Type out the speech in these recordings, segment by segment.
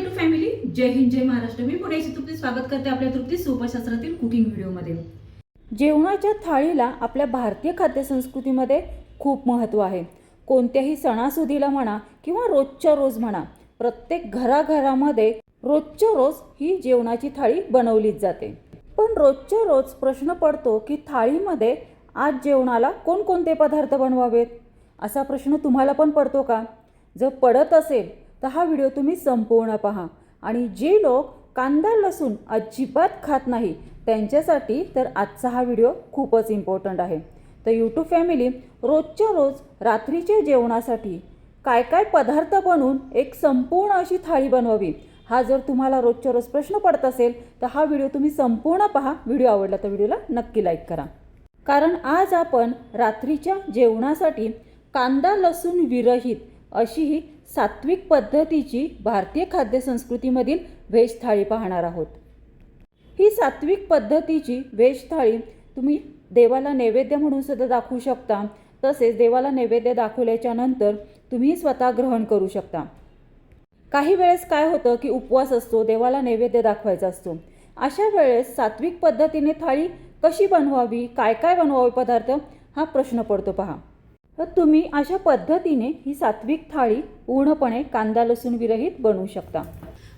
YouTube family Jai Hind Jai Maharashtra. मी पुण्याची तृप्ती स्वागत करते आपल्या तृप्ती सोपशास्त्रातील कुकिंग व्हिडिओमध्ये. जेवणाच्या थाळीला आपल्या भारतीय खाद्यसंस्कृतीमध्ये खूप महत्त्व आहे. कोणत्याही सणासुदीला म्हणा किंवा रोजच्या रोज म्हणा प्रत्येक घराघरामध्ये रोजच्या रोज ही जेवणाची थाळी बनवलीच जाते. पण रोजच्या रोज प्रश्न पडतो की थाळीमध्ये आज जेवणाला कोणकोणते पदार्थ बनवावेत? असा प्रश्न तुम्हाला पण पडतो का? जर पडत असेल तर हा व्हिडिओ तुम्ही संपूर्ण पहा. आणि जे लोक कांदा लसूण अजिबात खात नाही त्यांच्यासाठी तर आजचा हा व्हिडिओ खूपच इम्पॉर्टंट आहे. तर यूट्यूब फॅमिली रोजच्या रोज रात्रीच्या जेवणासाठी काय काय पदार्थ बनवून एक संपूर्ण अशी थाळी बनवावी हा जर तुम्हाला रोजच्या रोज प्रश्न पडत असेल तर हा व्हिडिओ तुम्ही संपूर्ण पहा. व्हिडिओ आवडला तर व्हिडिओला नक्की लाईक करा. कारण आज आपण रात्रीच्या जेवणासाठी कांदा लसूण विरहित अशी ही सात्विक पद्धतीची भारतीय खाद्यसंस्कृतीमधील व्हेज थाळी पाहणार आहोत. ही सात्विक पद्धतीची व्हेज थाळी तुम्ही देवाला नैवेद्य म्हणून सुद्धा दाखवू शकता. तसेच देवाला नैवेद्य दाखवल्याच्या नंतर तुम्ही स्वतः ग्रहण करू शकता. काही वेळेस काय होतं की उपवास असतो देवाला नैवेद्य दाखवायचा असतो. अशा वेळेस सात्विक पद्धतीने थाळी कशी बनवावी काय काय बनवावे पदार्थ? हा प्रश्न पडतो पहा. तर तुम्ही अशा पद्धतीने ही सात्विक थाळी पूर्णपणे कांदा लसूण विरहित बनवू शकता.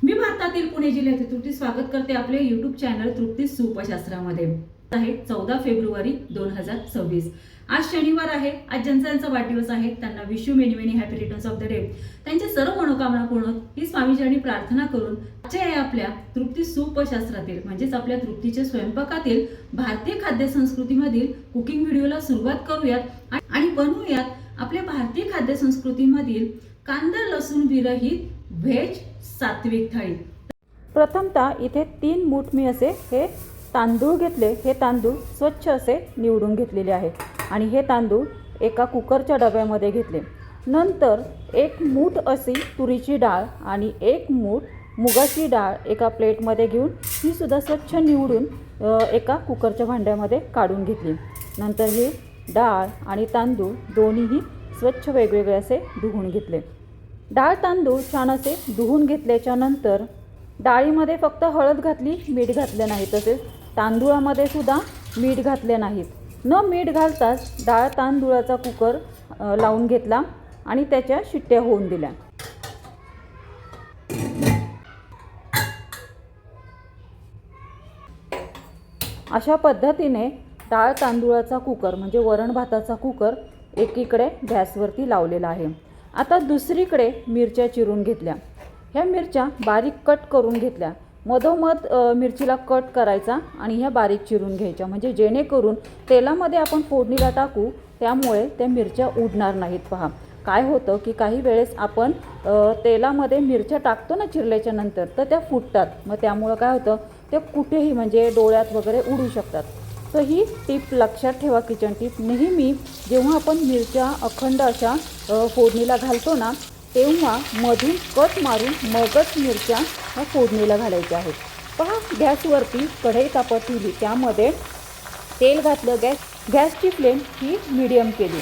मी भारतातील पुणे जिल्ह्यातील तृप्ती स्वागत करते आपले यूट्यूब चॅनल तृप्ती सुपशास्त्रामध्ये. आहे चौदा फेब्रुवारी दोन हजार सव्वीस. आज शनिवार आहे. आज ज्यांचा यांचा वाढदिवस आहे. त्यांना wish you many many happy returns of the day त्यांच्या सर्व मनोकामना पूर्ण ही स्वामीजींनी प्रार्थना करून आजच्या या आपल्या तृप्ती सूपशास्त्रातील म्हणजेच आपल्या तृप्तीच्या स्वयंपाकातील भारतीय खाद्य संस्कृतीमधील कुकिंग व्हिडिओला सुरुवात करूयात. आणि- आणि बनवूयात आपल्या भारतीय खाद्य संस्कृतीमधील कांदा लसूण विरहित व्हेज सात्विक थाळी. प्रथमतः इथे तीन मूठ मी असे हे तांदूळ घेतले. हे तांदूळ स्वच्छ असे निवडून घेतलेले आहेत आणि हे तांदूळ एका कुकरच्या डब्यामध्ये घेतले. नंतर एक मूठ अशी तुरीची डाळ आणि एक मूठ मुगाची डाळ एका प्लेटमध्ये घेऊन ही सुद्धा स्वच्छ निवडून एका कुकरच्या भांड्यामध्ये काढून घेतली. नंतर हे डाळ आणि तांदूळ दोन्हीही स्वच्छ वेगवेगळे असे धुवून घेतले. डाळ तांदूळ छान असे धुवून घेतल्याच्या नंतर डाळीमध्ये फक्त हळद घातली मीठ घातले नाही तसेच तांदूळामध्ये सुद्धा मीठ घातले नाहीत. न मीठ घालताच डाळ तांदूळाचा कुकर लावून घेतला आणि त्याच्या शिट्ट्या होऊन दिल्या. अशा पद्धतीने डाळ तांदूळाचा कुकर म्हणजे वरण भाताचा कुकर एकीकडे गॅसवरती लावलेला आहे. आता दुसरीकडे मिरच्या चिरून घेतल्या. ह्या मिरच्या बारीक कट करून घेतल्या. मधोमध मिरचीला कट करायचा आणि ह्या बारीक चिरून घ्यायच्या. म्हणजे जेणेकरून तेलामध्ये आपण फोडणीला टाकू त्यामुळे त्या मिरच्या उडणार नाहीत. पहा काय होतं की काही वेळेस आपण तेलामध्ये मिरच्या टाकतो ना चिरल्याच्या नंतर तर त्या फुटतात. मग त्यामुळं काय होतं ते कुठेही म्हणजे डोळ्यात वगैरे उडू शकतात. तर ही टीप लक्षात ठेवा किचन टीप. नेहमी जेव्हा आपण मिरच्या अखंड अशा फोडणीला घालतो ना तेव्हा मधून कट मारून मगच मिरच्या ह्या फोडणीला घालायच्या आहेत. पहा गॅसवरती कढई तापत त्यामध्ये तेल घातलं गॅस गॅसची फ्लेम ही मिडियम केली.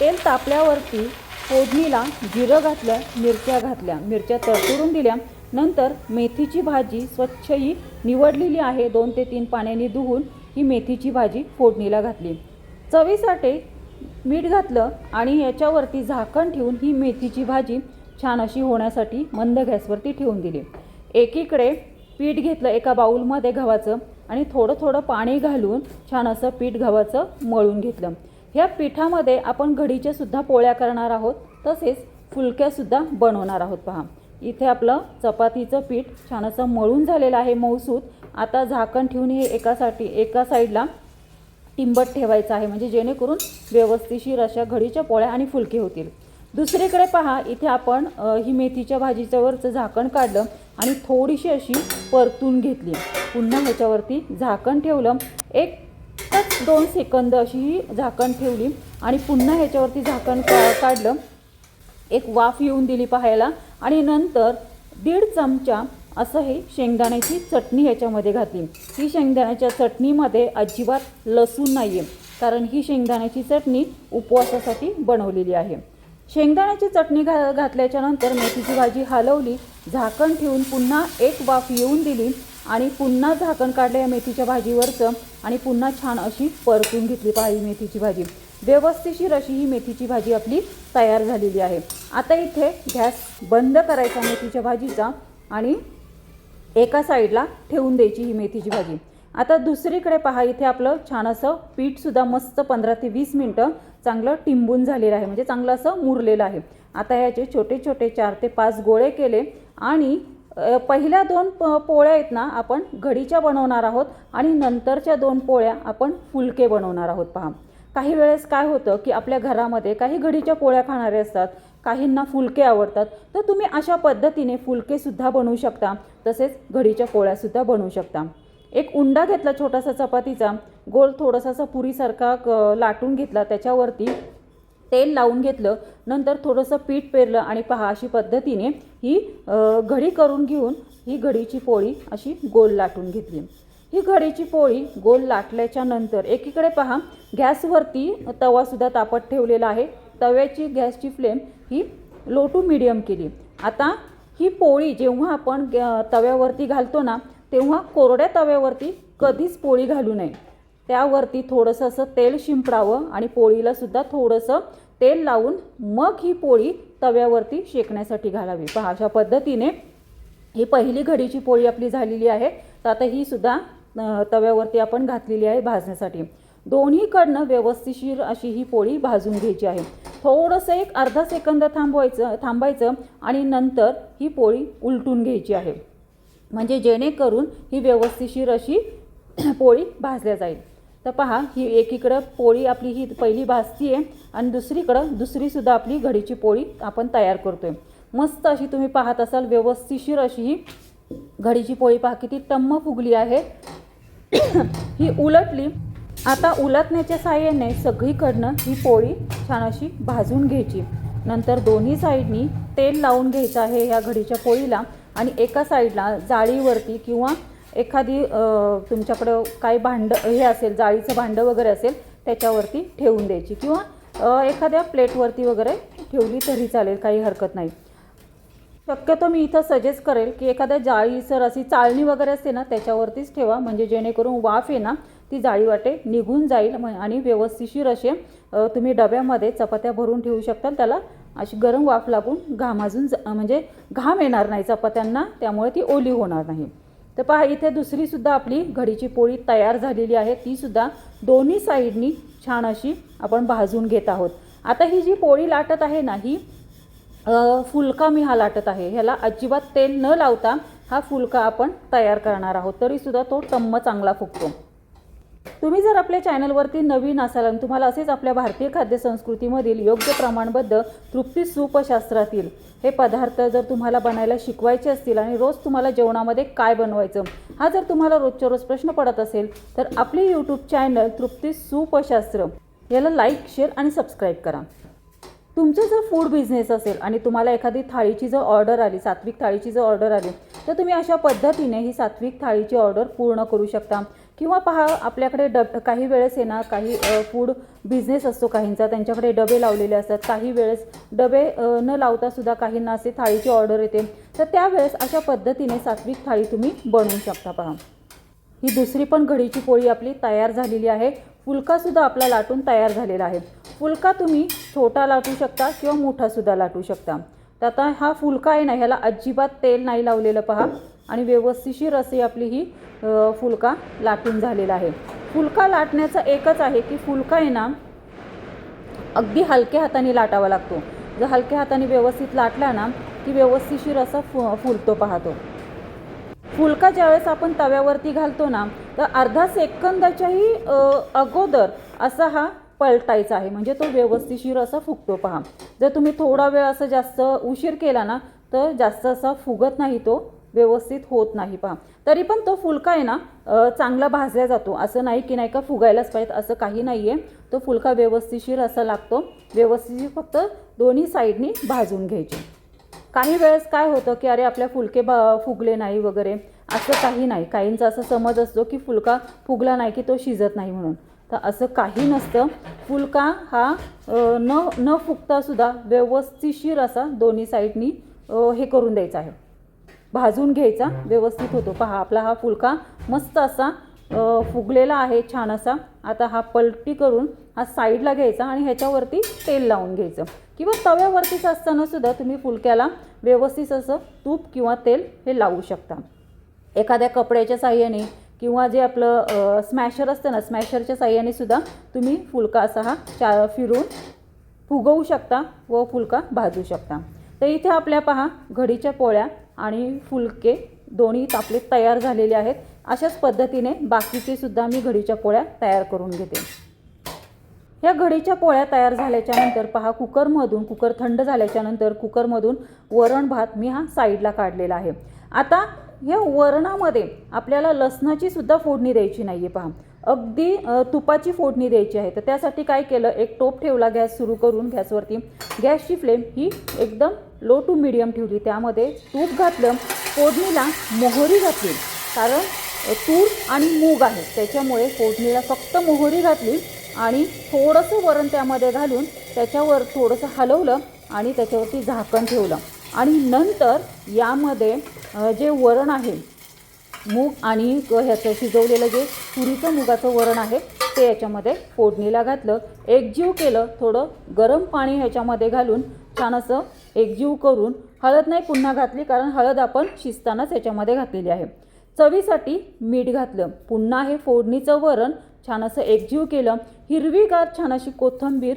तेल तापल्यावरती फोडणीला जिरं घातलं मिरच्या घातल्या. मिरच्या तरतुरून दिल्या. नंतर मेथीची भाजी स्वच्छ ही निवडलेली आहे. दोन ते तीन पाण्याने धुवून ही मेथीची भाजी फोडणीला घातली. चवीसाठी मीठ घातलं आणि याच्यावरती झाकण ठेवून ही मेथीची भाजी छान अशी होण्यासाठी मंद गॅसवरती ठेवून दिली. एकीकडे पीठ घेतलं एका बाऊलमध्ये गव्हाचं आणि थोडं थोडं पाणी घालून छान असं पीठ गव्हाचं मळून घेतलं. ह्या पिठामध्ये आपण घडीच्यासुद्धा पोळ्या करणार आहोत तसेच फुलक्यासुद्धा बनवणार आहोत पहा. इथे आपलं चपातीचं पीठ छान असं मळून झालेलं आहे मऊसूत. आता झाकण ठेवून हे एकासाठी एका साईडला टिंबट ठेवायचं आहे म्हणजे जेणेकरून व्यवस्थिशीर अशा घडीच्या पोळ्या आणि फुलके होतील. दुसरीकडे पहा इथे आपण ही मेथीच्या भाजीच्या वरचं झाकण काढलं आणि थोडीशी अशी परतून घेतली. पुन्हा ह्याच्यावरती झाकण ठेवलं. एकच दोन सेकंद अशी ही झाकण ठेवली आणि पुन्हा ह्याच्यावरती झाकण काढलं. एक वाफ येऊन दिली पाहायला आणि नंतर दीड चमचा असं हे शेंगदाण्याची चटणी ह्याच्यामध्ये घातली. ही शेंगदाण्याच्या चटणीमध्ये अजिबात लसूण नाही आहे कारण ही शेंगदाण्याची चटणी उपवासासाठी बनवलेली आहे. शेंगदाण्याची चटणी घा घातल्याच्या नंतर मेथीची भाजी हलवली झाकण ठेवून पुन्हा एक वाफ येऊन दिली आणि पुन्हा झाकण काढलं या मेथीच्या भाजीवरचं आणि पुन्हा छान अशी परतून घेतली पाहिजे मेथीची भाजी. व्यवस्थिशीर अशी ही मेथीची भाजी आपली तयार झालेली आहे. आता इथे गॅस बंद करायचा मेथीच्या भाजीचा आणि एका साईडला ठेवून द्यायची ही मेथीची भाजी. आता दुसरीकडे पहा इथे आपलं छान असं पीठसुद्धा मस्त पंधरा ते वीस मिनटं चांगलं टिंबून झालेलं आहे. म्हणजे चांगलं असं मुरलेलं आहे. आता ह्याचे छोटे छोटे चार ते पाच गोळे केले आणि पहिल्या दोन प पोळ्या आहेत ना आपण घडीच्या बनवणार आहोत आणि नंतरच्या दोन पोळ्या आपण फुलके बनवणार आहोत पहा. काही वेळेस काय होतं की आपल्या घरामध्ये काही घडीच्या पोळ्या खाणारे असतात काहींना फुलके आवडतात तर तुम्ही अशा पद्धतीने फुलकेसुद्धा बनवू शकता. तसेच घडीच्या पोळ्यासुद्धा बनवू शकता. एक उंडा घेतला छोटासा चपातीचा गोल थोडासा असा पुरीसारखा क- लाटून घेतला त्याच्यावरती तेल लावून घेतलं नंतर थोडंसं पीठ पेरलं आणि पहा अशी पद्धतीने ही घडी करून घेऊन ही घडीची पोळी अशी गोल लाटून घेतली. ही घडीची पोळी गोल लाटल्याच्या नंतर एकीकडे पहा गॅसवरती तवासुद्धा तापत ठेवलेला आहे. तव्याची गॅसची फ्लेम ही लो टू मिडियम केली. आता ही पोळी जेव्हा आपण तव्यावरती घालतो ना तेव्हा कोरड्या तव्यावरती कधीच पोळी घालू नये. त्यावरती थोडंसं असं तेल शिंपडावं आणि पोळीलासुद्धा थोडंसं तेल लावून मग ही पोळी तव्यावरती शेकण्यासाठी घालावी. पहा अशा पद्धतीने ही पहिली घडीची पोळी आपली झालेली आहे. तर आता ही सुद्धा तव्यावरती आपण घातलेली आहे भाजण्यासाठी. दोन्हीकडनं व्यवस्थिशीर अशी ही पोळी भाजून घ्यायची आहे. थोडंसं एक अर्धा सेकंद थांबवायचं थांबायचं आणि नंतर ही पोळी उलटून घ्यायची आहे. म्हणजे जेणेकरून ही व्यवस्थिशीर अशी पोळी भाजल्या जाईल. तर पहा ही एकीकडं पोळी आपली ही पहिली भाजती आहे आणि दुसरीकडं दुसरीसुद्धा आपली घडीची पोळी आपण तयार करतो आहे मस्त अशी तुम्ही पाहत असाल व्यवस्थिशीर अशी ही घडीची पोळी. पहा किती टम्म फुगली आहे. ही उलटली आता उलटण्याच्या साह्याने सगळीकडनं ही पोळी छान अशी भाजून घ्यायची. नंतर दोन्ही साईडनी तेल लावून घ्यायचं आहे ह्या घडीच्या पोळीला आणि एका साईडला जाळीवरती किंवा एखादी तुमच्याकडं काही भांडं हे असेल जाळीचं भांडं वगैरे असेल त्याच्यावरती ठेवून द्यायची. किंवा एखाद्या प्लेटवरती वगैरे ठेवली तरी चालेल काही हरकत नाही. शक्यतो मी इथं सजेस्ट करेल की एखाद्या जाळीसर अशी चाळणी वगैरे असते ना त्याच्यावरतीच ठेवा. म्हणजे जेणेकरून वाफ आहे ना ती जाळी वाटे निघून जाईल आणि व्यवस्थिशीर असे तुम्ही डब्यामध्ये चपात्या भरून ठेवू शकता त्याला अशी गरम वाफ लागून घामाजून ज- म्हणजे घाम येणार नाही चपात्यांना त्यामुळे ती ओली होणार नाही. तर पहा इथे दुसरीसुद्धा आपली घडीची पोळी तयार झालेली आहे. तीसुद्धा दोन्ही साईडनी छान अशी आपण भाजून घेत आहोत. आता ही जी पोळी लाटत आहे ना ही फुलका मी हा लाटत आहे. ह्याला अजिबात तेल न लावता हा फुलका आपण तयार करणार आहोत. तरीसुद्धा तो टम्म चांगला फुगतो. तुम्ही जर आपल्या चॅनलवरती नवीन असाल आणि तुम्हाला असेच आपल्या भारतीय खाद्यसंस्कृतीमधील योग्य प्रमाणबद्ध तृप्ती सूपशास्त्रातील हे पदार्थ जर तुम्हाला बनायला शिकवायचे असतील आणि रोज तुम्हाला जेवणामध्ये काय बनवायचं हा जर तुम्हाला रोजच्या रोज प्रश्न पडत असेल तर आपली यूट्यूब चॅनल तृप्ती सूपशास्त्र याला लाईक शेअर आणि सबस्क्राईब करा. तुमचं जर फूड बिझनेस असेल आणि तुम्हाला एखादी थाळीची जर ऑर्डर आली सात्विक थाळीची जर ऑर्डर आली तर तुम्ही अशा पद्धतीने ही सात्विक थाळीची ऑर्डर पूर्ण करू शकता. किंवा पहा आपल्याकडे डब काही वेळेस आहे ना काही फूड बिझनेस असतो काहींचा त्यांच्याकडे डबे लावलेले असतात. काही वेळेस डबे न लावता सुद्धा काहींना असे थाळीची ऑर्डर येते. तर त्यावेळेस अशा पद्धतीने सात्विक थाळी तुम्ही बनवू शकता पहा. ही दुसरी पण घडीची पोळी आपली तयार झालेली आहे. फुलकासुद्धा आपला लाटून तयार झालेला आहे. फुलका तुम्ही छोटा लाटू शकता किंवा मोठासुद्धा लाटू शकता. तर आता हा फुलका आहे ना ह्याला अजिबात तेल नाही लावलेलं पहा. आणि व्यवस्थिशीर असे आपली ही फुलका लाटून झालेला आहे. फुलका लाटण्याचं एकच आहे की फुलका आहे ना अगदी हलक्या हाताने लाटावा लागतो. जर हलक्या हाताने व्यवस्थित लाटला ना की व्यवस्थिशीर असा फु फुलतो पाहतो फुलका ज्यावेळेस आपण तव्यावरती घालतो ना तर अर्धा सेकंदाच्याही अगोदर असा हा पलटायचा आहे. म्हणजे तो व्यवस्थिशीर असा फुगतो. पहा. जर तुम्ही थोडा वेळ असं जास्त उशीर केला ना तर जास्त असा फुगत नाही तो. व्यवस्थित होत नाही. पहा. तरी पण तो फुलका आहे ना चांगला भाजला जातो. असं नाही की नाही का फुगायलाच पाहिजे असं काही नाही आहे तो फुलका व्यवस्थिशीर असा लागतो. व्यवस्थिशीर फक्त दोन्ही साईडनी भाजून घ्यायचे. काही वेळेस काय होतं की अरे आपल्या फुलके ब फुगले नाही वगैरे. असं काही नाही. काहींचा असं समज असतो की फुलका फुगला नाही की तो शिजत नाही म्हणून. तर असं काही नसतं. फुलका हा न न फुगतासुद्धा व्यवस्थिशीर असा दोन्ही साईडनी हे करून द्यायचा आहे. भाजून घ्यायचा व्यवस्थित होतो. पहा आपला हा फुलका मस्त असा फुगलेला आहे छान असा. आता हा पलटी करून हा साईडला घ्यायचा आणि ह्याच्यावरती तेल लावून घ्यायचं. किंवा तव्यावरतीच असतानासुद्धा तुम्ही फुलक्याला व्यवस्थित असं तूप किंवा तेल हे लावू शकता. एखाद्या कपड्याच्या साह्याने किंवा जे आपलं स्मॅशर असतं ना स्मॅशरच्या साह्याने सुद्धा तुम्ही फुलका असा हा चा फिरून फुगवू शकता व फुलका भाजू शकता. तर इथे आपल्या पहा घडीच्या पोळ्या आणि फुलके दोन्ही तापले तयार झालेले आहेत. अशाच पद्धतीने बाकीचे सुद्धा मी घडीच्या पोळ्या तयार करून घेते. ह्या घडीच्या पोळ्या तयार झाल्याच्यानंतर पहा कुकरमधून कुकर थंड झाल्याच्यानंतर कुकरमधून वरण भात मी हा साईडला काढलेला आहे. आता ह्या वरणामध्ये आपल्याला लसणाची सुद्धा फोडणी द्यायची नाही आहे पहा. अगदी तुपाची फोडणी द्यायची आहे. तर त्यासाठी काय केलं? एक टोप ठेवला गॅस सुरू करून गॅसवरती. गॅसची फ्लेम ही एकदम लो टू मिडियम ठेवली. त्यामध्ये तूप घातलं फोडणीला मोहरी घातली. कारण तूर आणि मूग आहे. त्याच्यामुळे फोडणीला फक्त मोहरी घातली आणि थोडंसं वरण त्यामध्ये घालून त्याच्यावर थोडंसं हलवलं आणि त्याच्यावरती झाकण ठेवलं. आणि नंतर यामध्ये जे वरण आहे मूग आणि ह्याचं शिजवलेलं जे तुरीचं मुगाचं वरण आहे ते याच्यामध्ये फोडणीला घातलं. एकजीव केलं थोडं गरम पाणी ह्याच्यामध्ये घालून छान असं एकजीव करून हळद नाही पुन्हा घातली कारण हळद आपण शिजतानाच याच्यामध्ये घातलेली आहे. चवीसाठी मीठ घातलं. पुन्हा हे फोडणीचं वरण छान असं एकजीव केलं. हिरवीगार छान अशी कोथिंबीर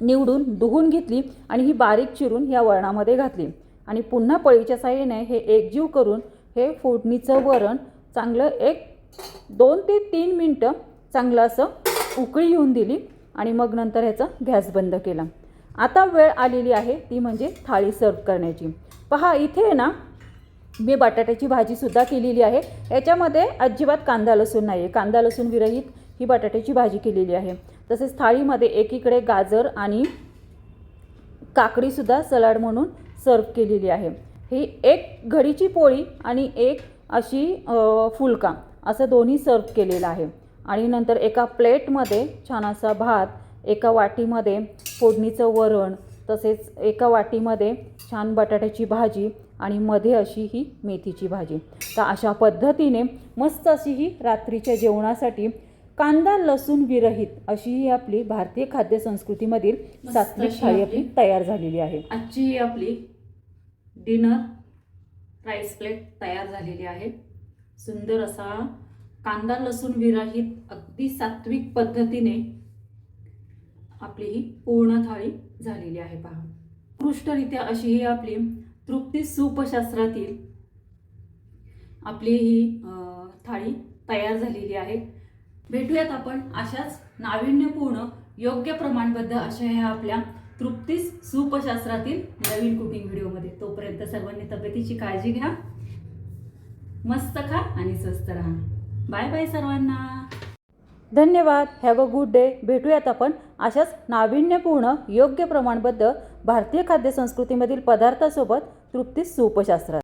निवडून धुवून घेतली आणि ही बारीक चिरून या वरणामध्ये घातली. आणि पुन्हा पळीच्या साह्याने हे एकजीव करून हे फोडणीचं वरण चांगलं एक दोन ते तीन मिनटं चांगलं असं उकळी येऊन दिली आणि मग नंतर ह्याचा गॅस बंद केला. आता वेळ आलेली आहे ती म्हणजे थाळी सर्व करण्याची. पहा इथे आहे ना मी बटाट्याची भाजीसुद्धा केलेली आहे. याच्यामध्ये अजिबात कांदा लसूण नाही आहे कांदा लसूण विरहित ही बटाट्याची भाजी केलेली आहे. तसेच थाळीमध्ये एकीकडे गाजर आणि काकडीसुद्धा सलाड म्हणून सर्व केलेली आहे. ही एक घडीची पोळी आणि एक अशी फुलका असं दोन्ही सर्व केलेलं आहे. आणि नंतर एका प्लेटमध्ये छान असा भात एका वाटीमध्ये फोडणीचं वरण तसेच एका वाटीमध्ये छान बटाट्याची भाजी आणि मध्ये अशी ही मेथीची भाजी. तर अशा पद्धतीने मस्त अशी ही रात्रीच्या जेवणासाठी कांदा लसूण विरहित अशी ही आपली भारतीय खाद्य संस्कृतीमधील मस्त सात्विक अशी थाळी आपली आपली तयार झालेली आहे. आजची ही आपली डिनर राईस प्लेट तयार झालेली आहे. सुंदर असा कांदा लसूण विरहित अगदी सात्विक पद्धतीने आपली ही पूर्ण थाळी झालेली आहे पहा. उत्कृष्टरित्या अशी ही आपली तृप्ती सूपशास्त्रातील आपली ही अं, थाळी तयार झालेली आहे. भेटूयात आपण अशाच नाविन्यपूर्ण योग्य प्रमाणबद्ध अशा ह्या आपल्या तृप्तीस सूपशास्त्रातील नवीन कुकिंग व्हिडिओमध्ये. तोपर्यंत सर्वांनी तब्येतीची काळजी घ्या मस्त खा आणि स्वस्त राहा. बाय बाय सर्वांना. धन्यवाद. Have a good day. भेटूयात आपण अशाच नाविन्यपूर्ण योग्य प्रमाणबद्ध भारतीय खाद्य संस्कृतीमधील पदार्थासोबत तृप्तीस सूपशास्त्रात